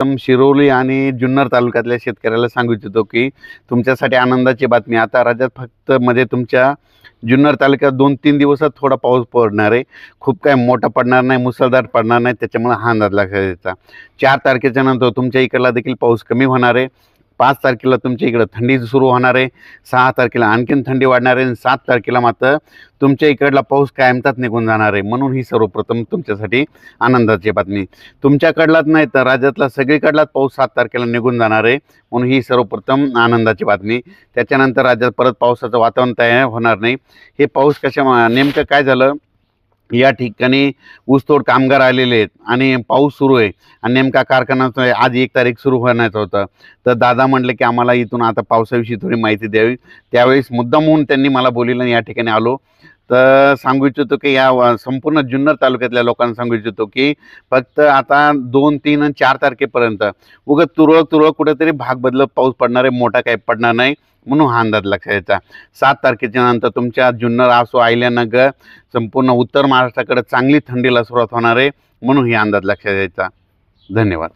शिरोली आणि जुन्नर तालुक्यातल्या शेतकऱ्याला सांगू इच्छितो की तुमच्यासाठी आनंदाची बातमी. आता राज्यात फक्त मध्ये तुमच्या जुन्नर तालुक्यात दोन तीन दिवसात थोडा पाऊस पडणार आहे. खूप काय मोठा पडणार नाही मुसळधार पडणार नाही त्याच्यामुळे हा अंदाज लक्षात द्यायचा चार तारखेच्या नंतर तुमच्या इकडला देखील पाऊस कमी होणार आहे. पाच तारखेला तुमच्या इकडं थंडी सुरू होणार आहे. सहा तारखेला आणखीन थंडी वाढणार आहे आणि सात तारखेला मात्र तुमच्या इकडला पाऊस कायमचाच निघून जाणार आहे. म्हणून ही सर्वप्रथम तुमच्यासाठी आनंदाची बातमी. तुमच्याकडलाच नाही तर राज्यातला सगळीकडलाच पाऊस सात तारखेला निघून जाणार आहे. म्हणून ही सर्वप्रथम आनंदाची बातमी. त्याच्यानंतर राज्यात परत पावसाचं वातावरण तयार होणार नाही. हे पाऊस कशा नेमकं काय झालं? या ठिकाणी ऊसतोड कामगार आलेले आहेत आणि पाऊस सुरू आहे. आणि नेमका कारखाना आज एक तारीख सुरू होण्याचं होतं. तर दादा म्हटलं की आम्हाला इथून आता पावसाविषयी थोडी माहिती द्यावी. त्यावेळेस मुद्दाम होऊन त्यांनी मला बोलिलं आणि या ठिकाणी आलो. तर सांगू इच्छितो की या संपूर्ण जुन्नर तालुक्यातल्या लोकांना सांगू इच्छितो की फक्त आता दोन तीन आणि चार तारखेपर्यंत उगत तुरळक तुरळक कुठेतरी भाग बदलत पाऊस पडणार आहे मोठा काही पडणार नाही म्हणून हा अंदाज लक्षात यायचा सात तारखेच्या नंतर तुमच्या जुन्नर असो आयल्यानगर संपूर्ण उत्तर महाराष्ट्राकडे चांगली थंडीला सुरुवात होणार आहे म्हणून ही अंदाज लक्षात यायचा धन्यवाद.